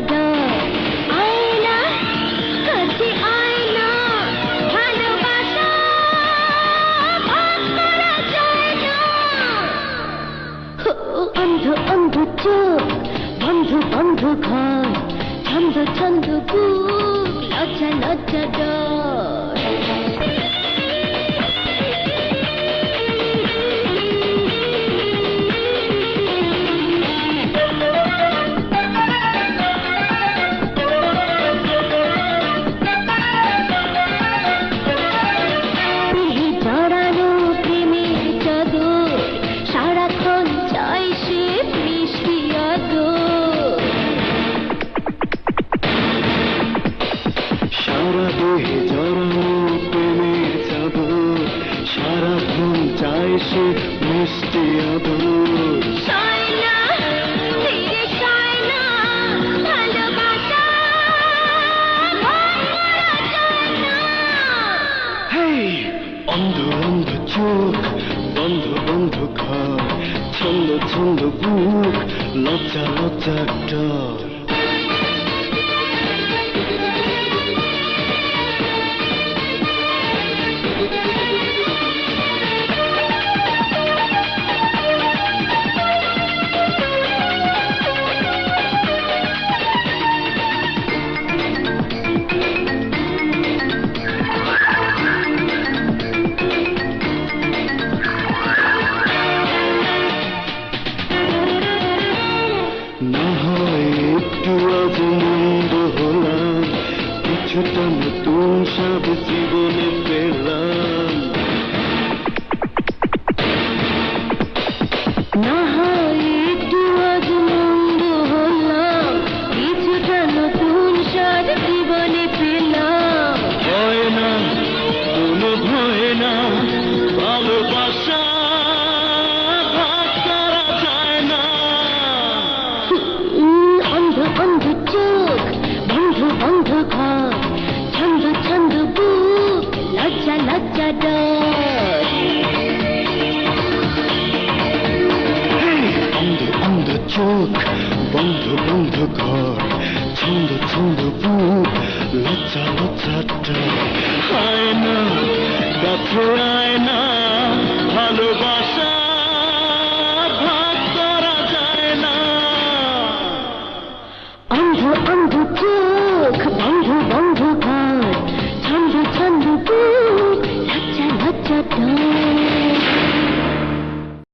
ডর আয়না কাছে আয়না ভালোবাসা ভাগ করা যায় ছন্দ ছন্দ লজ্জা লজ্জা অন্ধ অন্ধ চোখ বন্ধ বন্ধ ঘর ছন্দ ছন্দ বুক লজ্জা লজ্জা ডর। সব জীবনে পেলাম। না হয় একটু আজ মন্দ হলাম কিছুটা নতুন স্বাদ জীবনে পেলাম। হয় না কোনো ভয় না ভালোবাসা অন্ধ অন্ধ চোখ বন্ধ বন্ধ ঘর হেই, অন্ধ অন্ধ চোখ বন্ধ বন্ধ ঘর ছন্দ ছন্দ বুক লজ্জা লজ্জা। আয় না না ভালোবাসা